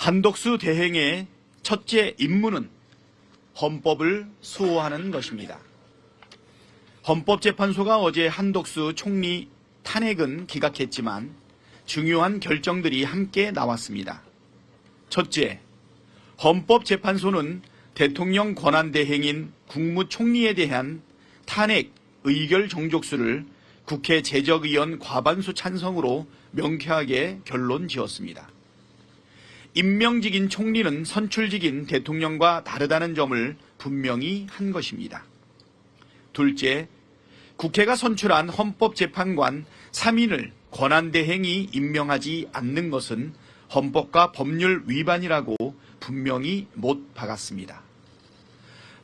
한덕수 대행의 첫째 임무는 헌법을 수호하는 것입니다. 헌법재판소가 어제 한덕수 총리 탄핵은 기각했지만 중요한 결정들이 함께 나왔습니다. 첫째, 헌법재판소는 대통령 권한대행인 국무총리에 대한 탄핵 의결 정족수를 국회 제적의원 과반수 찬성으로 명쾌하게 결론 지었습니다. 임명직인 총리는 선출직인 대통령과 다르다는 점을 분명히 한 것입니다. 둘째, 국회가 선출한 헌법재판관 3인을 권한대행이 임명하지 않는 것은 헌법과 법률 위반이라고 분명히 못 박았습니다.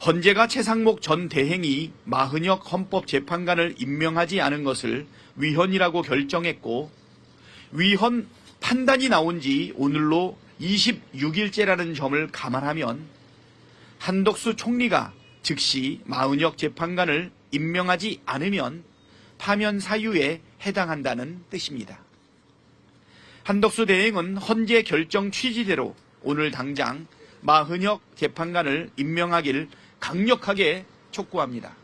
헌재가 최상목 전 대행이 마흔역 헌법재판관을 임명하지 않은 것을 위헌이라고 결정했고 위헌 판단이 나온 지 오늘로 26일째라는 점을 감안하면 한덕수 총리가 즉시 마흔역 재판관을 임명하지 않으면 파면 사유에 해당한다는 뜻입니다. 한덕수 대행은 헌재 결정 취지대로 오늘 당장 마흔역 재판관을 임명하길 강력하게 촉구합니다.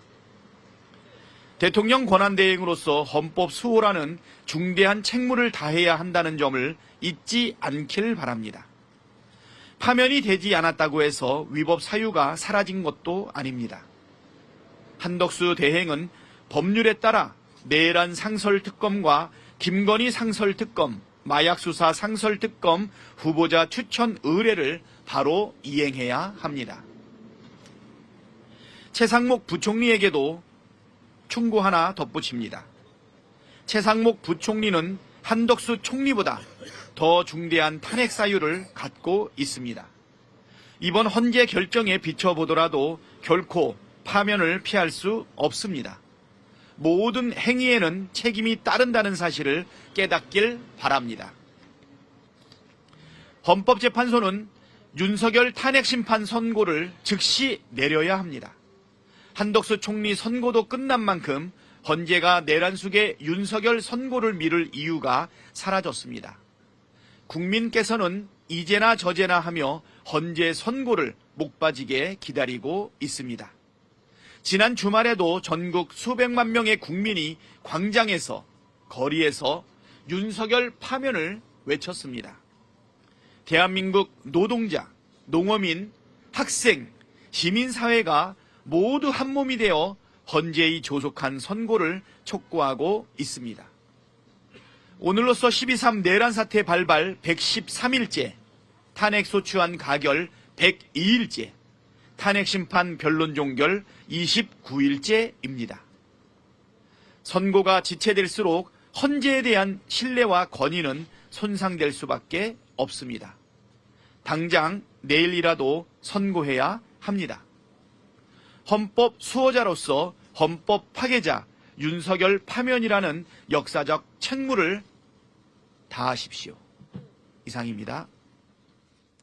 대통령 권한대행으로서 헌법 수호라는 중대한 책무를 다해야 한다는 점을 잊지 않길 바랍니다. 파면이 되지 않았다고 해서 위법 사유가 사라진 것도 아닙니다. 한덕수 대행은 법률에 따라 내란 상설특검과 김건희 상설특검, 마약수사 상설특검 후보자 추천 의뢰를 바로 이행해야 합니다. 최상목 부총리에게도 충고 하나 덧붙입니다. 최상목 부총리는 한덕수 총리보다 더 중대한 탄핵 사유를 갖고 있습니다. 이번 헌재 결정에 비춰보더라도 결코 파면을 피할 수 없습니다. 모든 행위에는 책임이 따른다는 사실을 깨닫길 바랍니다. 헌법재판소는 윤석열 탄핵심판 선고를 즉시 내려야 합니다. 한덕수 총리 선고도 끝난 만큼 헌재가 내란 속에 윤석열 선고를 미룰 이유가 사라졌습니다. 국민께서는 이제나 저제나 하며 헌재 선고를 목 빠지게 기다리고 있습니다. 지난 주말에도 전국 수백만 명의 국민이 광장에서 거리에서 윤석열 파면을 외쳤습니다. 대한민국 노동자, 농어민, 학생, 시민사회가 모두 한 몸이 되어 헌재의 조속한 선고를 촉구하고 있습니다. 오늘로써 12.3 내란 사태 발발 113일째, 탄핵 소추안 가결 102일째, 탄핵 심판 변론 종결 29일째입니다. 선고가 지체될수록 헌재에 대한 신뢰와 권위는 손상될 수밖에 없습니다. 당장 내일이라도 선고해야 합니다. 헌법 수호자로서 헌법 파괴자 윤석열 파면이라는 역사적 책무를 다하십시오. 이상입니다.